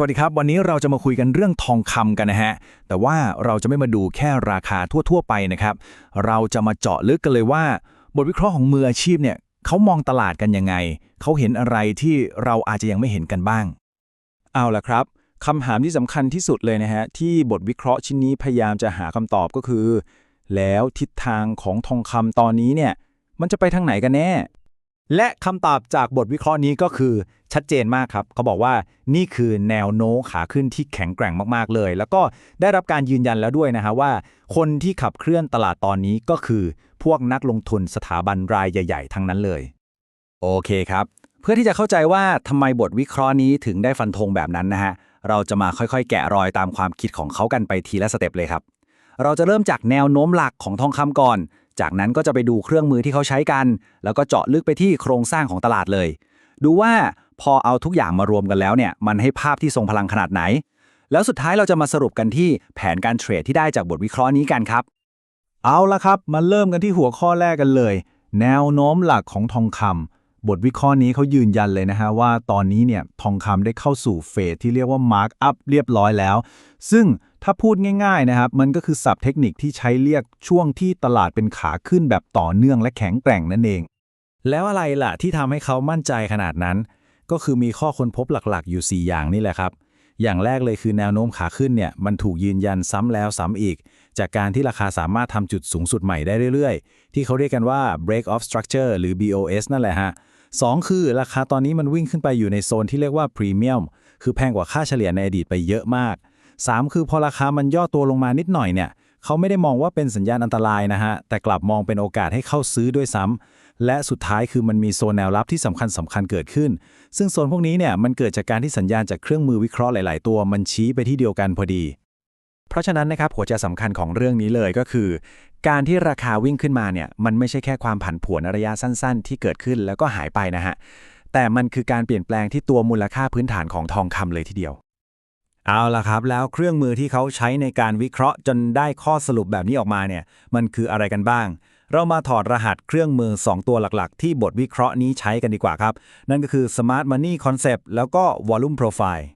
สวัสดีครับ วันนี้เราจะมาคุยกันเรื่องทองคำกันนะฮะ แต่ว่าเราจะไม่มาดูแค่ราคาทั่ว ๆ ไปนะครับ เราจะมาเจาะลึกกันเลยว่า บทวิเคราะห์ของมืออาชีพเนี่ยเขามองตลาดกันยังไง เขาเห็นอะไรที่เราอาจจะยังไม่เห็นกันบ้าง เอาละครับคำถามที่สำคัญที่สุดเลยนะฮะ ที่บทวิเคราะห์ชิ้นนี้พยายามจะหาคำตอบก็คือ แล้วทิศทางของทองคำตอนนี้เนี่ยมันจะไปทางไหนกันแน่ และคำตอบจากบทวิเคราะห์นี้ก็คือชัดเจนมากครับ เขาบอกว่านี่คือแนวโน้มขาขึ้นที่แข็งแกร่งมากๆเลย แล้วก็ได้รับการยืนยันแล้วด้วยนะฮะว่า คนที่ขับเคลื่อนตลาดตอนนี้ก็คือ พวกนักลงทุนสถาบันรายใหญ่ ๆ ทั้งนั้นเลย โอเคครับ เพื่อที่จะเข้าใจว่าทำไมบทวิเคราะห์นี้ถึงได้ฟันธงแบบนั้นนะฮะเราจะมาค่อยๆ แกะรอยตามความคิดของเขากันไปทีละสเต็ปเลยครับเราจะเริ่มจากแนวโน้มหลักของทองคำก่อน จากนั้นก็จะไปดูเครื่องมือที่เขาใช้กัน แล้วก็เจาะลึกไปที่โครงสร้างของตลาดเลย ดูว่าพอเอาทุกอย่างมารวมกันแล้วเนี่ยมันให้ภาพที่ทรงพลังขนาดไหน แล้วสุดท้ายเราจะมาสรุปกันที่แผนการเทรดที่ได้จากบทวิเคราะห์นี้กันครับ เอาละครับมาเริ่มกันที่หัวข้อแรกกันเลย แนวโน้มหลักของทองคำบทวิเคราะห์นี้เขายืนยันเลยนะฮะว่าตอนนี้เนี่ยทองคำได้เข้าสู่เฟสที่เรียกว่า Mark Up เรียบร้อยแล้ว ซึ่ง ถ้าพูดง่ายๆนะครับ มันก็คือศัพท์เทคนิคที่ใช้เรียกช่วงที่ตลาดเป็นขาขึ้นแบบต่อเนื่องและแข็งแกร่งนั่นเอง แล้วอะไรล่ะที่ทำให้เขามั่นใจขนาดนั้น ก็คือมีข้อค้นพบหลักๆ อยู่ 4 อย่างนี่แหละครับ อย่างแรกเลยคือแนวโน้มขาขึ้นเนี่ยมันถูกยืนยันซ้ำแล้วซ้ำอีก จากการที่ราคาสามารถทำจุดสูงสุดใหม่ได้เรื่อยๆ ที่เขาเรียกกันว่า break of structure หรือ BOS นั่นแหละฮะสองคือราคาตอนนี้มันวิ่งขึ้นไปอยู่ในโซนที่เรียกว่า premium คือแพงกว่าค่าเฉลี่ยในอดีตไปเยอะมาก 3 คือพอราคามันย่อตัวลงมานิดหน่อยเนี่ยเขาไม่ได้มองว่าเป็นสัญญาณอันตรายนะฮะ แต่กลับมองเป็นโอกาสให้เข้าซื้อด้วยซ้ำและสุดท้ายคือมันมีโซนแนวรับที่สำคัญสำคัญเกิดขึ้น ซึ่งโซนพวกนี้เนี่ยมันเกิดจากการที่สัญญาณจากเครื่องมือวิเคราะห์หลาย ๆ ตัว มันชี้ไปที่เดียวกันพอดี เพราะฉะนั้นนะครับหัวใจสำคัญของเรื่องนี้เลยก็คือ การที่ราคาวิ่งขึ้นมาเนี่ยมันไม่ใช่แค่ความผันผวนระยะสั้น ๆ ที่เกิดขึ้นแล้วก็หายไปนะฮะแต่มันคือการเปลี่ยนแปลงที่ตัวมูลค่าพื้นฐานของทองคำเลยทีเดียว เอาละครับ แล้วเครื่องมือที่เขาใช้ในการวิเคราะห์จนได้ข้อสรุปแบบนี้ออกมาเนี่ย มันคืออะไรกันบ้าง เรามาถอดรหัสเครื่องมือ 2 ตัวหลักๆ ที่บทวิเคราะห์นี้ใช้กันดีกว่าครับ นั่นก็คือ Smart Money Concept แล้วก็ Volume Profile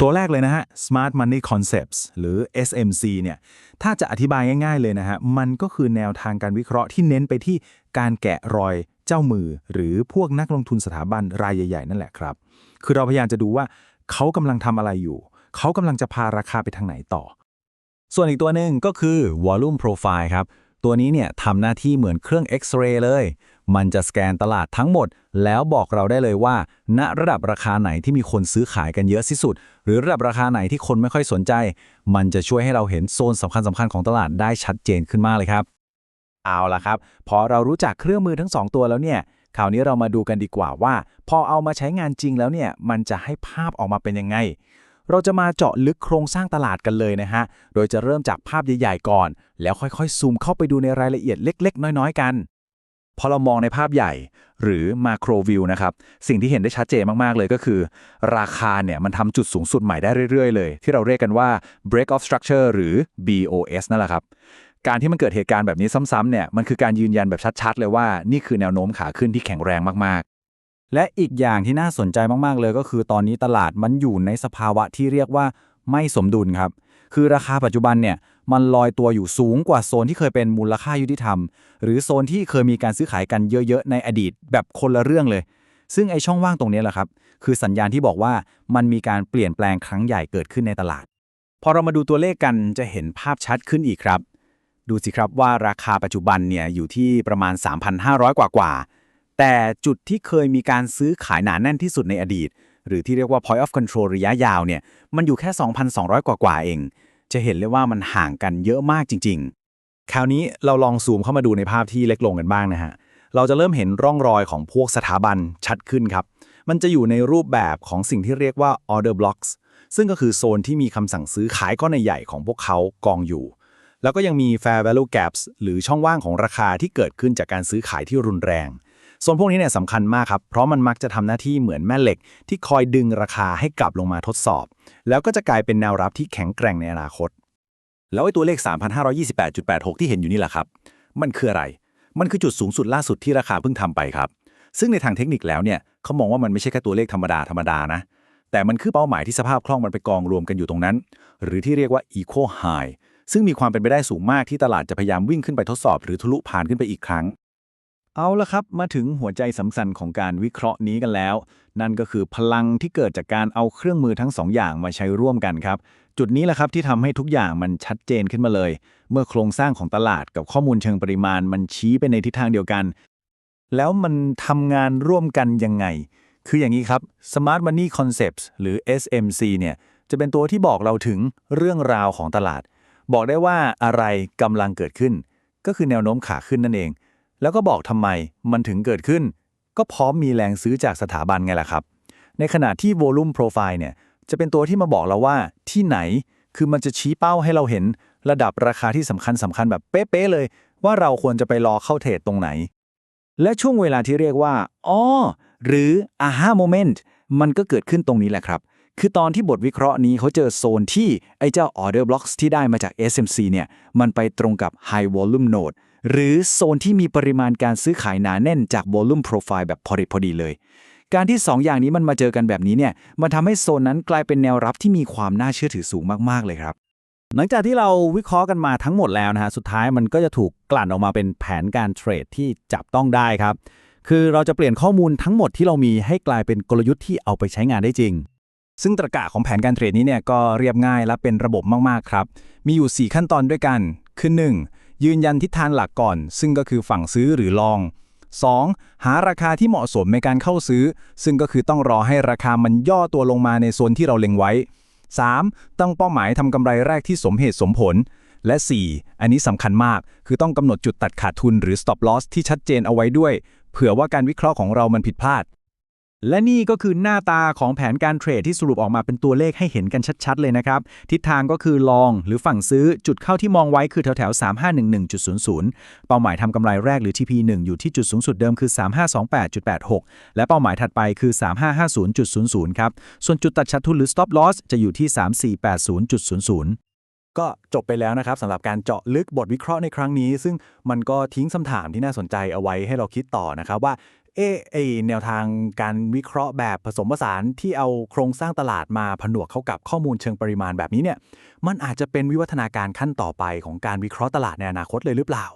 ตัวแรกเลยนะฮะ Smart Money Concepts หรือ SMC เนี่ย ถ้าจะอธิบายง่าย ๆ เลยนะฮะ มันก็คือแนวทางการวิเคราะห์ที่เน้นไปที่การแกะรอยเจ้ามือ หรือพวกนักลงทุนสถาบันรายใหญ่ ๆ นั่นแหละครับ คือเราพยายามจะดูว่าเขากำลังทำอะไรอยู่ เขากำลังจะพาราคาไปทางไหนต่อ ส่วนอีกตัวหนึ่งก็คือ Volume Profile ครับ ตัวนี้เนี่ยทำหน้าที่เหมือนเครื่องเอ็กซเรย์เลย มันจะสแกนตลาดทั้งหมด แล้วบอกเราได้เลยว่า ณระดับราคาไหนที่มีคนซื้อขายกันเยอะที่สุด หรือระดับราคาไหนที่คนไม่ค่อยสนใจ มันจะช่วยให้เราเห็นโซนสำคัญสำคัญๆของตลาดได้ชัดเจนขึ้นมากเลยครับ เอาละครับ พอเรารู้จักเครื่องมือทั้ง 2 ตัวแล้วเนี่ยคราวนี้เรามาดูกันดีกว่าว่า พอเอามาใช้งานจริงแล้วเนี่ย มันจะให้ภาพออกมาเป็นยังไง เราจะมาเจาะลึกโครงสร้างตลาดกันเลยนะฮะ โดยจะเริ่มจากภาพใหญ่ๆก่อน แล้วค่อยๆ ซูมเข้าไปดูในรายละเอียดเล็ก ๆ น้อยๆ กัน พอเรามองในภาพใหญ่ หรือมาโครวิวนะครับ สิ่งที่เห็นได้ชัดเจนมาก ๆ เลยก็คือ ราคาเนี่ยมันทำจุดสูงสุดใหม่ได้เรื่อย ๆ เลย ที่เราเรียกกันว่า break of structure หรือ BOS นั่นแหละครับการที่มันเกิดเหตุการณ์แบบนี้ซ้ำๆเนี่ยมันคือการยืนยันแบบชัดๆ เลยว่านี่คือแนวโน้มขาขึ้นที่แข็งแรงมากๆ และอีกอย่างที่น่าสนใจมากๆเลยก็คือ ตอนนี้ตลาดมันอยู่ในสภาวะที่เรียกว่าไม่สมดุลครับ คือราคาปัจจุบันเนี่ยมันลอยตัวอยู่สูงกว่าโซนที่เคยเป็นมูลค่ายุติธรรม หรือโซนที่เคยมีการซื้อขายกันเยอะๆในอดีตแบบคนละเรื่องเลย ซึ่งไอช่องว่างตรงนี้แหละครับ คือสัญญาณที่บอกว่ามันมีการเปลี่ยนแปลงครั้งใหญ่เกิดขึ้นในตลาด พอเรามาดูตัวเลขกันจะเห็นภาพชัดขึ้นอีกครับ ดูสิครับว่าราคาปัจจุบันเนี่ยอยู่ที่ประมาณ 3,500 กว่ากว่า แต่จุดที่เคยมีการซื้อขายหนาแน่นที่สุดในอดีต หรือที่เรียกว่า point of control ระยะยาวเนี่ยมันอยู่แค่ 2,200 กว่ากว่าเอง จะเห็นเลยว่ามันห่างกันเยอะมากจริง ๆ คราวนี้เราลองซูมเข้ามาดูในภาพที่เล็กลงกันบ้างนะฮะเราจะเริ่มเห็นร่องรอยของพวกสถาบันชัดขึ้นครับ มันจะอยู่ในรูปแบบของสิ่งที่เรียกว่า order blocks ซึ่งก็คือโซนที่มีคำสั่งซื้อขายก้อนใหญ่ของพวกเขากองอยู่ แล้วก็ยังมี fair value gaps หรือช่องว่างของราคาที่เกิดขึ้นจากการซื้อขายที่รุนแรง ส่วนพวกนี้เนี่ยสำคัญมากครับ เพราะมันมักจะทำหน้าที่เหมือนแม่เหล็ก ที่คอยดึงราคาให้กลับลงมาทดสอบ แล้วก็จะกลายเป็นแนวรับที่แข็งแกร่งในอนาคต แล้วไอ้ตัวเลข 3,528.86 ที่เห็นอยู่นี่แหละครับ มันคืออะไร มันคือจุดสูงสุดล่าสุดที่ราคาเพิ่งทำไปครับ ซึ่งในทางเทคนิคแล้วเนี่ยเขามองว่ามันไม่ใช่แค่ตัวเลขธรรมดาธรรมดานะแต่มันคือเป้าหมายที่สภาพคล่องมันไปกองรวมกันอยู่ตรงนั้น หรือที่เรียกว่า equal high ซึ่งมีความเป็นไปได้สูงมากที่ตลาดจะพยายามวิ่งขึ้นไปทดสอบ หรือทะลุผ่านขึ้นไปอีกครั้ง เอาละครับ มาถึงหัวใจสำคัญของการวิเคราะห์นี้กันแล้ว นั่นก็คือพลังที่เกิดจากการเอาเครื่องมือทั้งสองอย่างมาใช้ร่วมกันครับ จุดนี้แหละครับที่ทำให้ทุกอย่างมันชัดเจนขึ้นมาเลย เมื่อโครงสร้างของตลาดกับข้อมูลเชิงปริมาณ มันชี้ไปในทิศทางเดียวกัน แล้วมันทำงานร่วมกันยังไง คืออย่างนี้ครับ Smart Money Concepts หรือ SMC เนี่ยจะเป็นตัวที่บอกเราถึงเรื่องราวของตลาด บอกได้ว่าอะไรกำลังเกิดขึ้น ก็คือแนวโน้มขาขึ้นนั่นเอง แล้วก็บอกทำไมมันถึงเกิดขึ้น ก็พร้อมมีแรงซื้อจากสถาบันไงล่ะครับ ในขณะที่ Volume Profile เนี่ยจะเป็นตัวที่มาบอกเราว่าที่ไหนคือมันจะชี้เป้าให้เราเห็นระดับราคาที่สำคัญสำคัญแบบเป๊ะๆเลย ว่าเราควรจะไปรอเข้าเทรดตรงไหน และช่วงเวลาที่เรียกว่าอ๋อหรือ aha moment มันก็เกิดขึ้นตรงนี้แหละครับคือตอนที่บทวิเคราะห์นี้เขาเจอโซนที่ ไอ้เจ้า order blocks ที่ได้มาจาก SMC เนี่ย มันไปตรงกับ high volume node หรือโซนที่มีปริมาณการซื้อขายหนาแน่นจาก volume profile แบบพอดีพอดีเลย การที่ 2ออย่างนี้มันมาเจอกันแบบนี้เนี่ยมันทำให้โซนนั้นกลายเป็นแนวรับที่มีความน่าเชื่อถือสูงมากๆเลยครับ หลังจากที่เราวิเคราะห์กันมาทั้งหมดแล้วนะฮะสุดท้ายมันก็จะถูกกลั่นออกมาเป็นแผนการเทรดที่จับต้องได้ครับ คือเราจะเปลี่ยนข้อมูลทั้งหมดที่เรามีให้กลายเป็นกลยุทธ์ที่เอาไปใช้งานได้จริงซึ่งตรกะของแผนการเทรดนี้เนี่ยก็เรียบง่ายและเป็นระบบมาก ๆ ครับ มีอยู่ 4 ขั้นตอนด้วยกัน คือ 1. ยืนยันทิศทางหลักก่อน ซึ่งก็คือฝั่งซื้อหรือลอง 2. หาราคาที่เหมาะสมในการเข้าซื้อ ซึ่งก็คือต้องรอให้ราคามันย่อตัวลงมาในโซนที่เราเล็งไว้ 3. ตั้งเป้าหมายทำกำไรแรกที่สมเหตุสมผล และ 4. อันนี้สำคัญมาก คือต้องกำหนดจุดตัดขาดทุนหรือ stop loss ที่ชัดเจนเอาไว้ด้วย เผื่อว่าการวิเคราะห์ของเรามันผิดพลาด และนี่ก็คือหน้าตาของแผนการเทรดที่สรุปออกมาเป็นตัวเลขให้เห็นกันชัดๆ เลยนะครับ ทิศทางก็คือลองหรือฝั่งซื้อจุดเข้าที่มองไว้คือแถวๆ 3511.00 เป้าหมายทำกำไรแรกหรือ TP1 อยู่ที่จุดสูงสุดเดิมคือ 3528.86 และเป้าหมายถัดไปคือ 3550.00 ครับ ส่วนจุดตัดชัดทุนหรือ stop loss จะอยู่ที่ 3480.00ก็จบไปแล้วนะครับสำหรับการเจาะลึกบทวิเคราะห์ในครั้งนี้ ซึ่งมันก็ทิ้งคำถามที่น่าสนใจเอาไว้ให้เราคิดต่อนะครับว่าเอะไอแนวทางการวิเคราะห์แบบผสมผสานที่เอาโครงสร้างตลาดมาผนวกเข้ากับข้อมูลเชิงปริมาณแบบนี้เนี่ย มันอาจจะเป็นวิวัฒนาการขั้นต่อไปของการวิเคราะห์ตลาดในอนาคตเลยหรือเปล่า